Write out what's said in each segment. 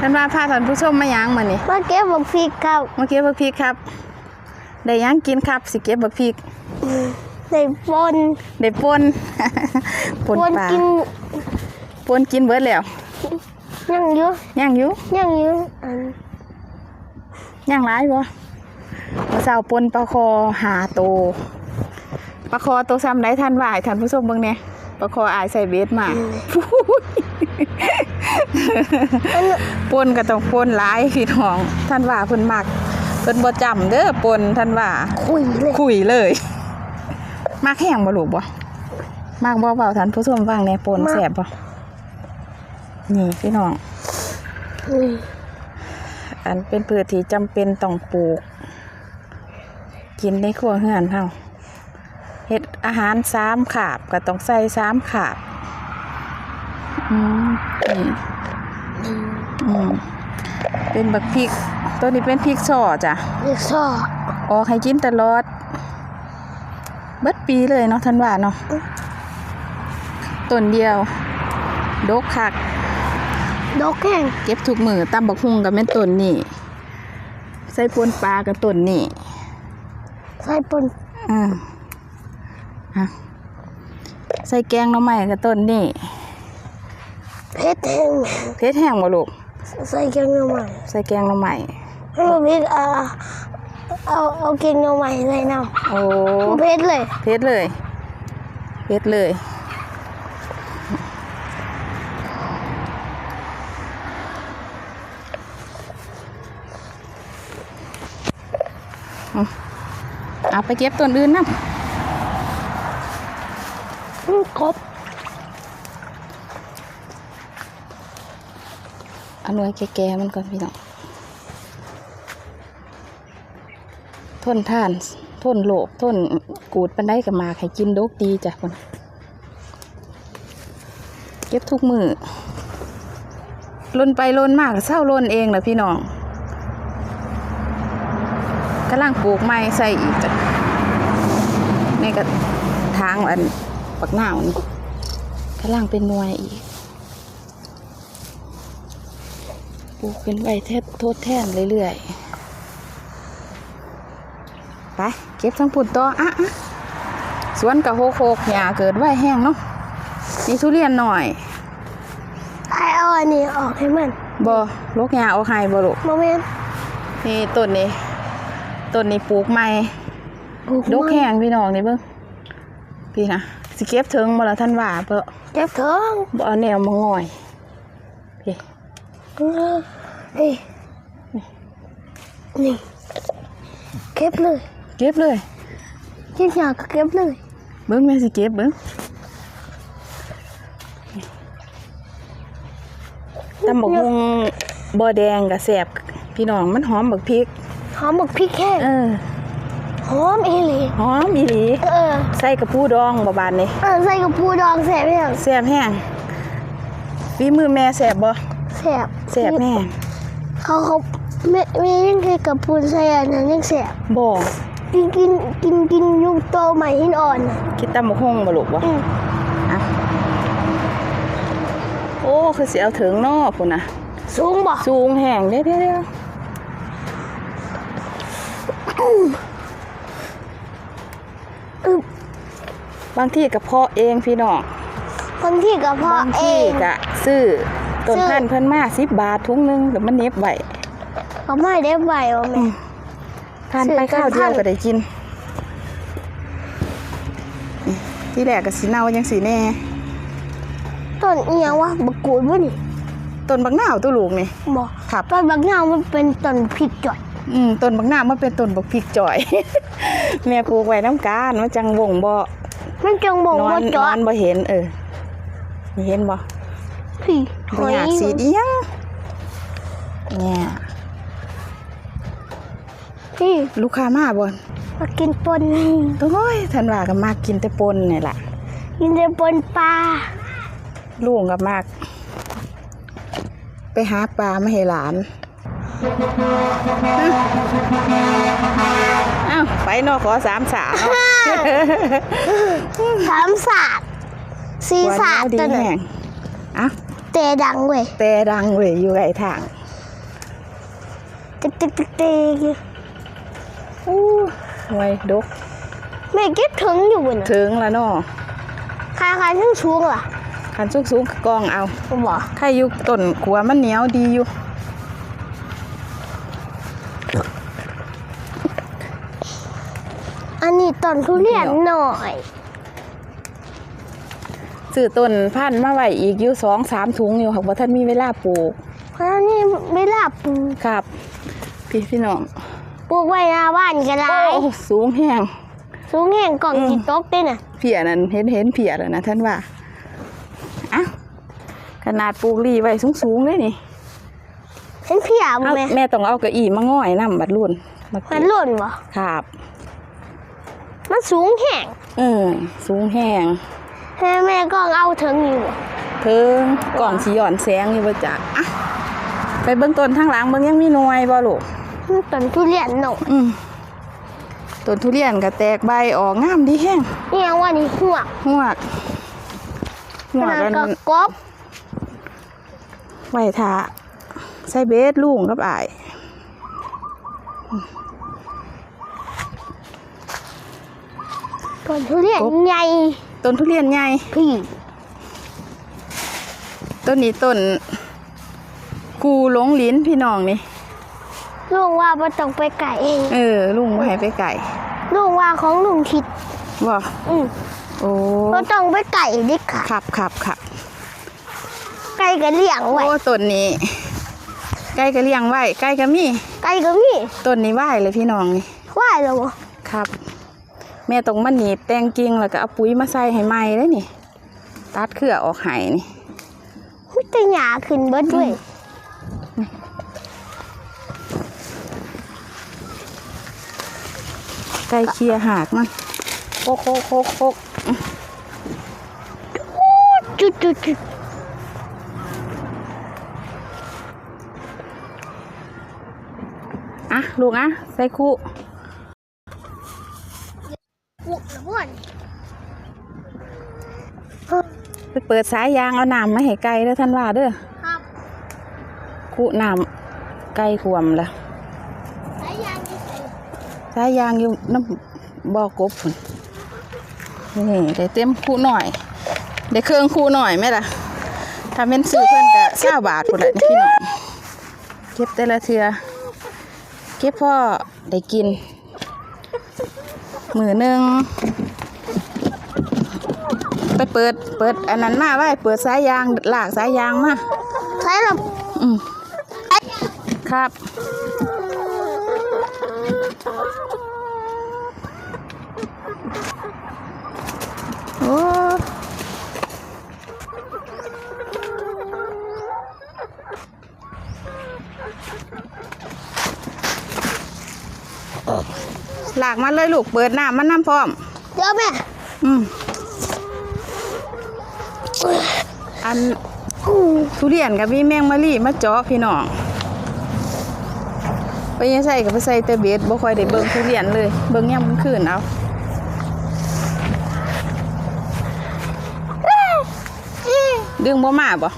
ท่านว่าพาท่านผู้ชมมาหยังมื้อนี้มาเก็บบักพริกครับมาเก็บบักพริกครับ ได้หยังกินครับสิเก็บบักพริกในปนได้ป่นป่นปนปลากินป่นกินเบิดแล้วยังอยู่ย่างอยู่ยังอยู่อันย่างหลายบ่มื้อเช้าป่นปลาคอหาโตปลาคอโตซ้ำได้ท่านว่าให้ท่านผู้ชมเบิ่งแหน่ปลาคออายใส่เบ็ดมาอัน ปนก็ต้องปนหลายพี่น้องท่านว่าเพิ่นมักเพิ่นบ่จำเด้อปนท่านว่าคุยเลยคุยเลยมากแห้งบ่ลูกบ่มากบ่เบาท่านผู้ชมฟังแหน่ปนแซ่บบ่นี่พี่น้องนี่อันเป็นพืชที่จำเป็นต้องปลูก กินในครัวเฮือนเฮาเฮ็ดอาหารสามขาบก็ต้องใส่สามขาบ อืมนี่อืมเป็นบักพริก ตัวนี้เป็นพริกช่อจ้ะเรียกซอออกให้กินตลอด เบิดปีเลยเนาะท่านว่าเนาะต้นเดียว ดกคัก ดอกแห้งเก็บทุกมือตำบักฮุงกับแม่นต้นนี่ ใส่ปนปลากับต้นนี่ใส่ปนอ่าฮะใส่แกงหน่อไม้กับต้นนี่ เพชรแห้งเพชรแห้งบ่ลูกใส่แกงหน่อไม้ใส่แกงหน่อไม้ให้บักพริกเอาเอาเอาแกงหน่อไม้ใส่น้โอ้ำเพชรเลย เพชรเลย เพชรเลยอืมเอาไปเก็บต้นอื่นนะอืมครบ อาหน่วยแก่ๆมันก่อนพี่น้องทนท่านทนโลกทนกูดปันได้กับมาให้กินดกดีจ้ะคนเก็บทุกมือลนไปลนมากเศร้าลนเองเหรอพี่น้องกำลังปลูกไม้ใส่อีกจ้ะในกระทางอันปักหน้าวนี่กำลังเป็นนวยอีก ป ลูกเป็นใบเทศโทษแทนเรื่อยๆ ไป เก็บทั้งผุดต่ออะอะสวนกับโคโคกหญ้าเกิดไว้แห้งเนาะมีทุเรียนหน่อยไอเอาอันนี้ออกให้มันบ่ลกหญ้าเอาให้บ่ลูกโมเมนต์นี่ต้นนี้ต้นนี้ปลูกใหม่ปลูกดกแห้งพี่น้องนี่เบิ่งพี่นะสิเก็บถึงบ่ล่ะท่านว่าเปะเก็บเถิงบ่เอาแนวมาง่อยพี่เออ นี่นี่เก็บเลย เก็บเลยกินยาก็เก็บเลย เบิ่งแม่สิเก็บเบิ่งตำบักฮุงบ่แดงกับแสบพี่น้องมันหอมบักพริก หอมบักพริกแห้งเออหอมอีหลีหอมอีหลีเออใส่กระปูดองบ่บานนี่เออใส่กับปูดองแสบแห้งแสบแห้งฝีมือแม่แสบบ่แสบ แสบแม่เขาเขาไม่ไม่ยังเคยกับปูนใส่อันนั้นยังแสบบ่กินกินกินกินยุคโตใหม่หินอ่อนน่ะคิดตำบักฮุงบ่ลูกบ่อืมอะโอ้คือสิเอาถึงเนาะพุ่นน่ะ สูงบ่สูงแห้งเด้เด้ๆบางที่ก็เพาะเองพี่น้องคนที่กับพ่อบางเอที่งก็ซื้อ ต้นซื้อพันธุ์เพิ่นมาสิบบาทถุงหนึงแล้วมันเน็บไว้เขาไม่ได้ใบว่าแม่ ทานไปซื้อต้นข้าวเดียวพันธุ์ก็ได้กินนี่ที่แรกก็สิเน่าจังสิแน่ ต้นเอียงวะบักกูดบ่นี่ต้นบักนาวตัวลูกนี่บ่ครับ ต้นบักนาวมันเป็นต้นพริกจ่อยอืมต้นบักนาวมันเป็นต้นบักพริกจ่อย แม่ปลูกไว้น้ำกานมันจังวงบ่มันจังบ่งนอว่านนจ่ออยนบ่เห็น เออนี่เห็นบ่พี่ห บ่อยอยากสีเดียงเนี่ยพี่ลูกค้ามาบ่มากินปนโอ้ยท่านว่าก็มากกินแต่ปนนี่ล่ะกินแต่ปนปลาลุงกับมาก ไปหาปลามาให้หลานอ้าวไปเนอกขอสามสามสามศาสตร์สี่ศาสตร์ดีตัวนั้แห้นงอะ เตะดังเว้ยแต่ดังเว้ยอยู่ไกลทางติ๊กติ๊กติ๊กติ๊กอู้ไว้ดกแม่เก็บถึงอยู่บนน่ะถึงแล้วเนาะคาคาทั้งชูงล่ะคันสูงๆก็กองเอาผมบอกใครอยู่ต้นขัวมันเหนียวดีอยู่ อันนี้ต้นทุเรียนหน่อย ซื้อต้นพันธุ์มาไว้อีกอยู่สองสามถุงอยู่ค่ะว่าท่านมีเวลาปลูกเพราะนี่ไม่ลาบปลูกครับ พี่พี่น้องปลูกไว้หน้าบ้านก็ได้โอ้สูงแห้งสูงแห่งกล่องอืมจีตกด้วยน่ะเพียนั่นเห็นเห็นเพียแล้วนะท่านว่าอะขนาดปลูกรีไว้สูงสูงๆเลยนี่เห็นพี่อาบเอาไหมแม่ต้องเอาเก้าอี้มาง่อยน้ำบัดรุ่นมามัเก็นบหล่นวะครับ มันสูงแห่งเออสูงแห้ง แม่แม่ก็เอาถึงอยู่อะเทิงกล่องสีหย่อนแสงอยู่บ่จ้ะอะไปเบื้องต้นทางหลังเบื้องยังมีหน่วยบ่ลูกมันต้นทุเรียนหน่อยอืมต้นทุเรียนก็แตกใบออกงามดีแห้งนี่ยังว่านี่หัวกหวกหวกขนาดกันกับกบไว้ทาใส่เบสลุงกับอายต้นทุเรียนใหญ่ ต้นทุเรียนใหญ่พี่ต้นนี้ต้นกูหลงลิ้นพี่น้องนี่ ลุงว่าบ่ต้องไปไก่เองเออ ลุงบ่ให้ไปไก่ลุงว่าของลุงคิดบ่อืมโอ้บ่ต้องไปไก่ดิค่ะขับขับขับไก่ก็เลี้ยงไว้ โอ้ต้นนี้ไก่ก็เลี้ยงไว้ไก่ก็มี ไก่ก็มีต้นนี้ไหวเลยพี่น้องนี่ ว่าแล้วบ่ครับ แม่ต้องมาหนีบแตงกิ่งแล้วก็เอาปุ๋ยมาใส่ให้ใหม่เลยนี่ ตัดเครือออกให้นี่มิตรหยาขึ้นเบิดด้วยไก่เคลียร์หากมันโคกโคกโคกโคกจุดจุดจุดอะลูกอะใส่คู่ ปเปิดสายยางเอาน้ำมาให้ไก่เด้อท่านว่าเด้อครับคู่น้ำไก่ขวมละสายยางที่ใส่สายยางอยู่น้ำบ่อกบพุ่นนี่ได้เต็มคู่หน่อยได้เครื่องคู่หน่อยไหมล่ะถ้าเป็นซื้อเพิ่นก็เก้าบาทพุ่นละนี่พี่น้องเก็บแต่ละเทือเก็บพ่อได้กินมือหนึ่ง ไปเปิด เปิดอันนั้นมาไว้เปิดสายยางลากสายยางมาใช้ละอืมครับ โอ้หลากมาเลยลูกเปิดน้ำมันน้ำพร้อมเดี๋ยวแม่ อืม อันอืมทุเรียนกับพี่แมงมะลี่มาเจาะพี่น้องไปยังใส่กับไปใส่แต่เบ็ดบ่ค่อยได้เบิ่งทุเรียนเลย เบิ่งยามมื้อคืนเอาดึงบ่มาบ่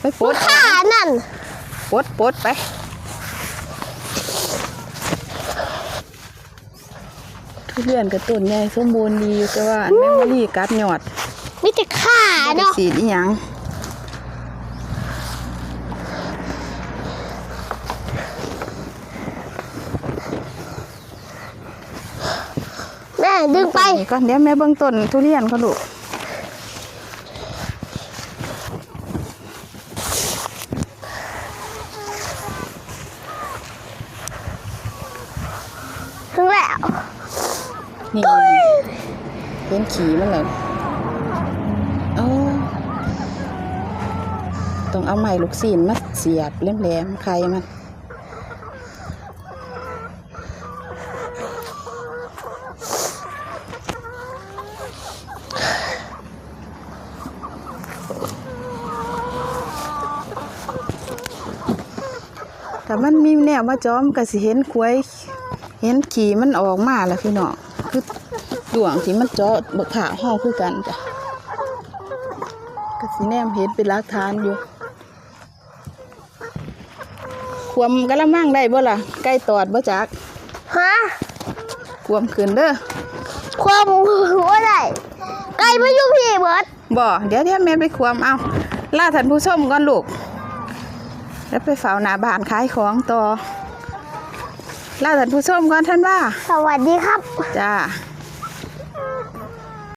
ไปปลดขานั่นปลดปลดไปทุเรียนกับต้นใหญ่สมบูรณ์ดีอยู่แต่ว่าอันแมงมะลี่กัดยอด มีแต่ขาบ่ได้เนาะสีดอีหยังแม่ดึงไปนี่ก่อนเดี๋ยวแม่เบิ่งต้นทุเรียนเขาลูกถึงแล้วนี่เป็นขี่มันเลยโอ้ ต้องเอาไม้ลูกศีลมาเสียบแหลมๆไข่มันแต่มันมีแนวมาจอมก็สิเห็นควย เห็นขี่มันออกมาแล้วพี่น้องคือดวงที่มันเจาะบกขาห้องคือกันจ้ะก็สิแนมเห็นเป็นลักฐานอยู่ ควมกะละมังได้บ่ล่ะไก่ตอดบ่จักฮะควมขึ้นเด้อความว่าได้ไก่มาอยู่พี่เบิดบ่เดี๋ยวเดี๋ยวแม่ไปควมเอาล่าท่านผู้ชมก่อนลูก แล้วไปเฝ้าหน้าบ้านขายของต่อล่าท่านผู้ชมก่อนท่านว่า สวัสดีครับ จ้าส